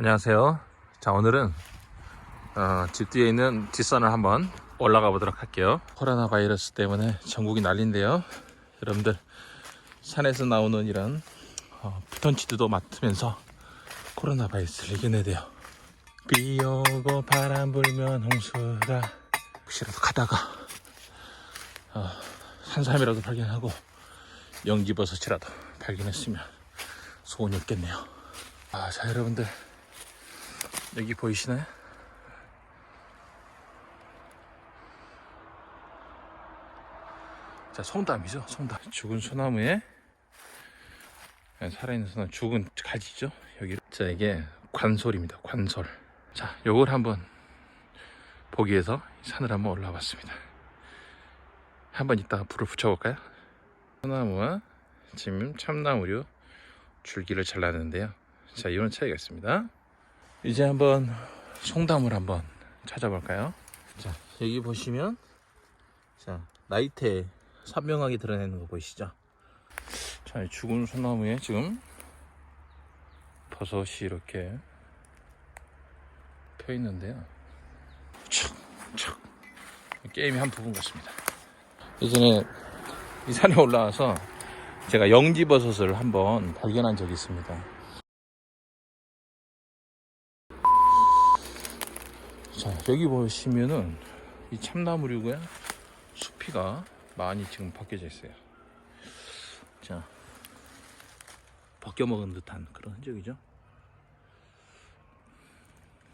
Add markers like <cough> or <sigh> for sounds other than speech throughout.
안녕하세요. 자, 오늘은 어, 집 뒤에 있는 뒷산을 한번 올라가 보도록 할게요. 코로나 바이러스 때문에 전국이 난리인데요. 여러분들 산에서 나오는 이런 어, 피톤치드도 맡으면서 코로나 바이러스를 이겨내야 돼요. 비 오고 바람 불면 홍수가 혹시라도 가다가 어, 산삼이라도 발견하고 연기버섯이라도 발견했으면 소원이 없겠네요. 아, 자 여러분들 여기 보이시나요? 자, 송담이죠, 송담. 죽은 소나무에 살아있는 소나무, 죽은 가지죠, 여기. 자, 이게 관솔입니다, 관솔. 자, 요걸 한번 보기 위해서 산을 한번 올라와 봤습니다. 한번 이따가 불을 붙여볼까요? 소나무와 지금 참나무류 줄기를 잘랐는데요. 자, 이런 차이가 있습니다. 이제 한번 송담을 한번 찾아볼까요? 자, 여기 보시면 자, 나이테 선명하게 드러내는 거 보이시죠? 자, 이 죽은 소나무에 지금 버섯이 이렇게 펴 있는데요. 촥, 촥. 게임이 한 부분 같습니다. 예전에 이 산에 올라와서 제가 영지버섯을 한번 발견한 적이 있습니다. 자, 여기 보시면은 이 참나무류고요. 수피가 많이 지금 벗겨져 있어요. 자, 벗겨 먹은 듯한 그런 흔적이죠.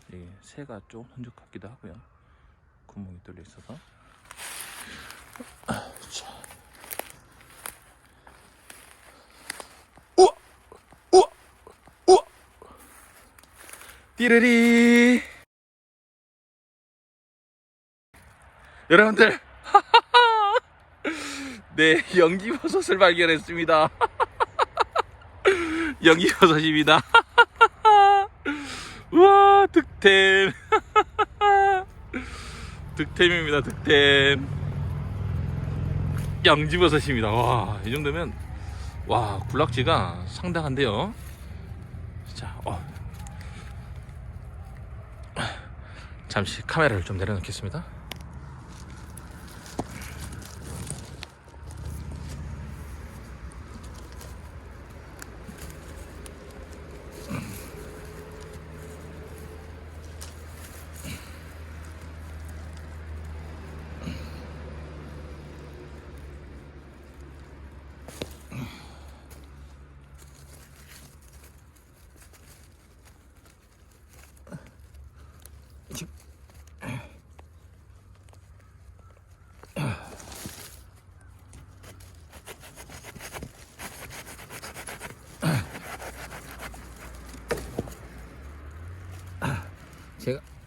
이게 새가 좀 흔적 같기도 하고요. 구멍이 뚫려 있어서. 아, 자. 띠르리! 여러분들. <laughs> 네 연기버섯을 발견했습니다. <laughs> 연기버섯입니다. <laughs> 우와 득템. 득템입니다 득템. 양지버섯입니다. 와이 정도면 와 굴락지가 상당한데요. 자 어. 잠시 카메라를 좀 내려놓겠습니다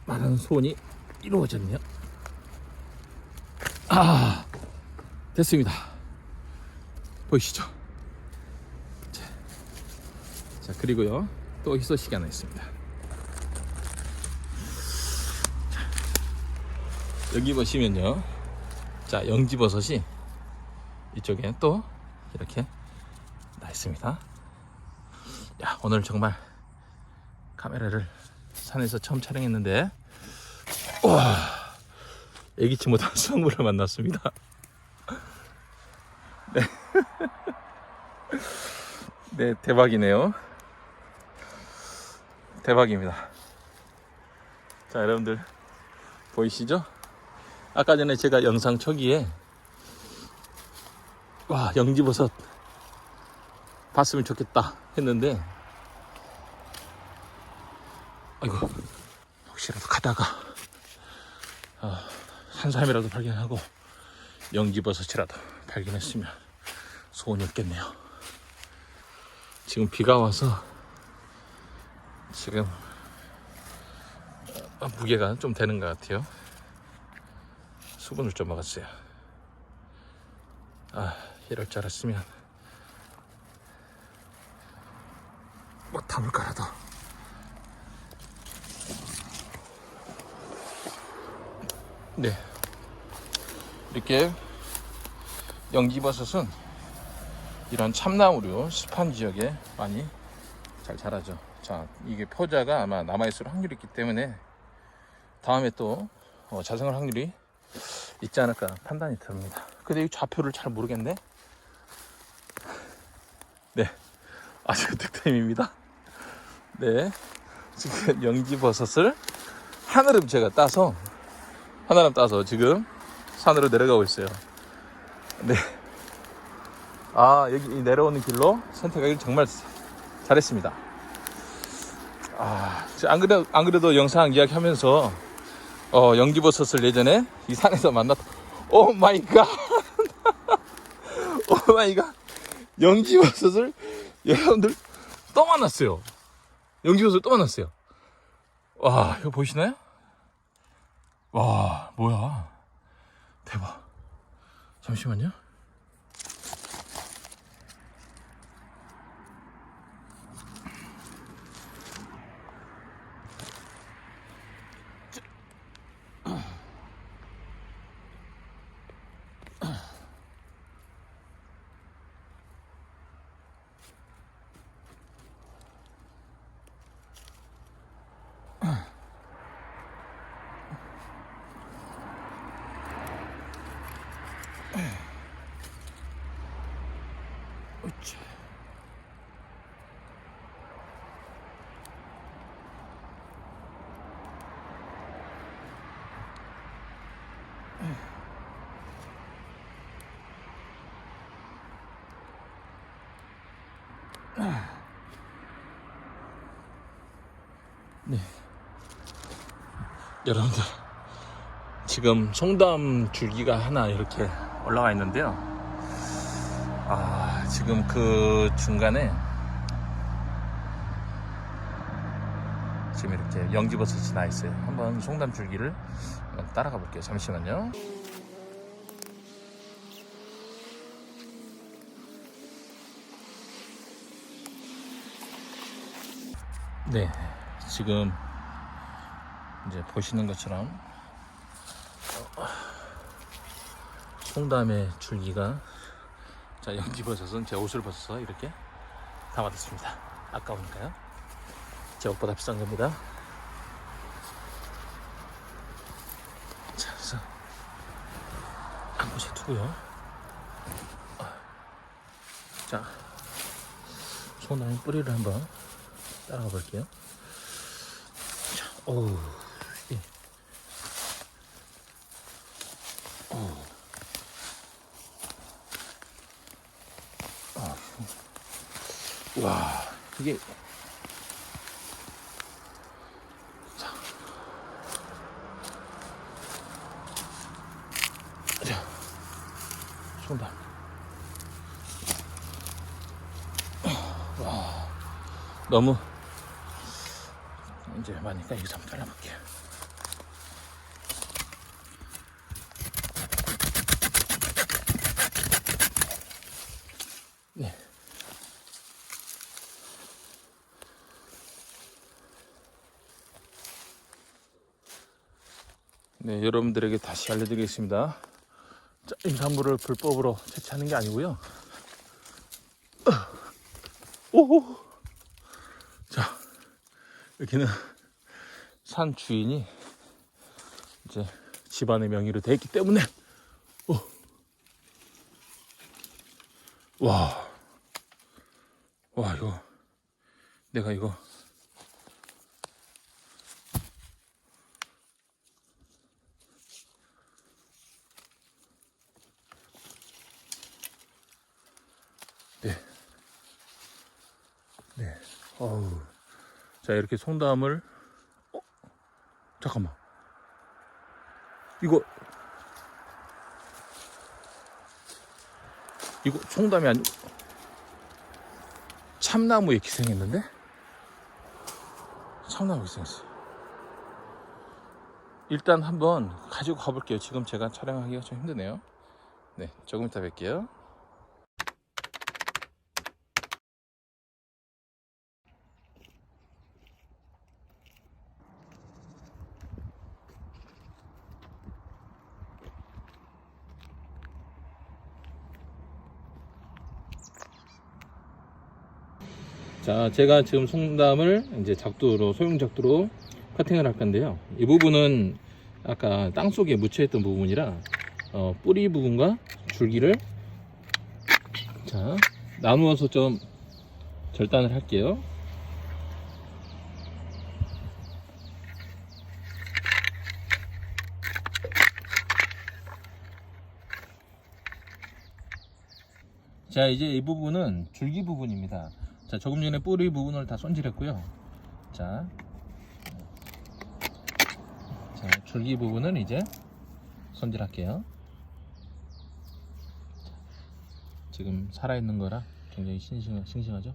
말하는 소원이 이루어졌네요. 아, 됐습니다. 보이시죠? 자, 자, 그리고요. 또 희소식이 하나 있습니다. 자, 여기 보시면요. 자, 영지버섯이 이쪽에 또 이렇게 나 있습니다. 야, 오늘 정말 카메라를 산에서 처음 촬영했는데 와 예기치 못한 <laughs> 수확물을 만났습니다. <laughs> 네. 네 대박이네요. 대박입니다. 자 여러분들 보이시죠? 아까 전에 제가 영상 초기에 와 영지버섯 봤으면 좋겠다 했는데 아이고 가다가 어, 산삼이라도 발견하고 연기버섯이라도 발견했으면 소원이 없겠네요. 지금 비가 와서 지금 어, 무게가 좀 되는 것 같아요. 수분을 좀 먹었어요. 아 이럴 줄 알았으면 뭐 담을까라도. 네. 이렇게 연기버섯은 이런 참나무류 습한 지역에 많이 잘 자라죠. 자, 이게 표자가 아마 남아있을 확률이 있기 때문에 다음에 또 어, 자생할 확률이 있지 않을까 판단이 듭니다. 근데 이 좌표를 잘 모르겠네. 네, 아직 <laughs> 득템입니다. 네, 지금 영지버섯을 하늘음 제가 따서 하나름 따서 지금 산으로 내려가고 있어요. 네. 아 여기 이 내려오는 길로 선택하기를 정말 잘했습니다. 아, 안 그래도, 안 그래도 영상 이야기하면서, 어, 연기버섯을 예전에 이 산에서 만났다. 오 마이 갓! <laughs> 오 마이 갓! 연기버섯을 여러분들 또 만났어요. 연기버섯 또 만났어요. 와, 이거 보이시나요? 와, 뭐야. 대박. 잠시만요. 으쌰. 네. 여러분들 지금 송담 줄기가 하나 이렇게 올라와 있는데요. 아, 지금 그 중간에 지금 이렇게 영지버섯이 나 있어요. 한번 송담 줄기를 한번 따라가 볼게요. 잠시만요. 네, 지금 이제 보시는 것처럼 어, 송담의 줄기가 자 영지버섯은 제 옷을 벗어서 이렇게 담아뒀습니다. 아까우니까요. 제 옷보다 비싼 겁니다. 자, 그래서 한 곳에 두고요. 자, 송담의 뿌리를 한번 따라가 볼게요. 자, 어우, 예. 어우. 와 이게 자, 자, 손담. 와, 너무 이제 많으니까 여기서 한번 잘라볼게요. 네, 여러분들에게 다시 알려드리겠습니다. 자, 임산부를 불법으로 채취하는 게 아니고요. 오, 자, 여기는 산 주인이 이제 집안의 명의로 돼 있기 때문에, 오, 와, 와 이거 내가 이거 네. 네. 어우. 자, 이렇게 송담을, 어? 잠깐만. 이거, 이거 송담이 아니고, 참나무에 기생했는데? 참나무 기생했어요. 일단 한번 가지고 가볼게요. 지금 제가 촬영하기가 좀 힘드네요. 네, 조금 이따 뵐게요. 자, 제가 지금 송담을 이제 작두로 소형 작두로 커팅을 할 건데요. 이 부분은 아까 땅 속에 묻혀있던 부분이라 어, 뿌리 부분과 줄기를 자 나누어서 좀 절단을 할게요. 자 이제 이 부분은 줄기 부분입니다. 자 조금 전에 뿌리 부분을 다 손질했고요. 자, 자 줄기 부분은 이제 손질할게요. 지금 살아있는 거라 굉장히 싱싱하, 싱싱하죠?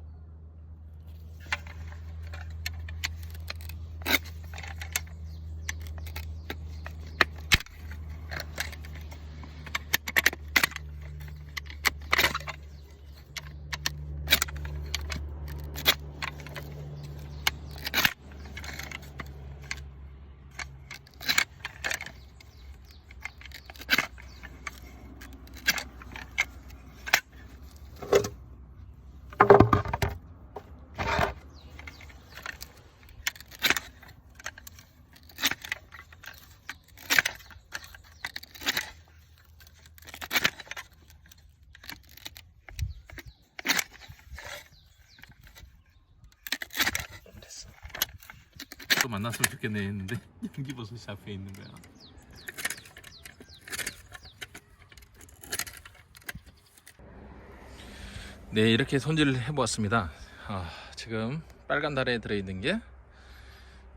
또 만났으면 좋겠네 했는데 <laughs> 연기버섯이 앞에 있는 거야. 네 이렇게 손질을 해보았습니다. 아, 지금 빨간 달에 들어있는 게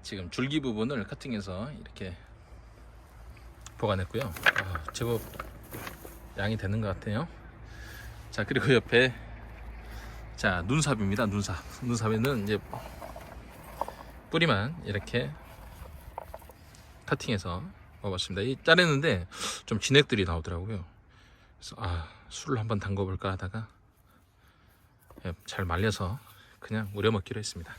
지금 줄기 부분을 커팅해서 이렇게 보관했고요. 아, 제법 양이 되는 것 같아요. 자 그리고 옆에 자 눈삽입니다. 눈삽. 눈삽에는 이제 뿌리만 이렇게 커팅해서 먹었습니다. 이 자르는데 좀 진액들이 나오더라고요. 그래서 아 술을 한번 담궈볼까 하다가 예, 잘 말려서 그냥 우려 먹기로 했습니다.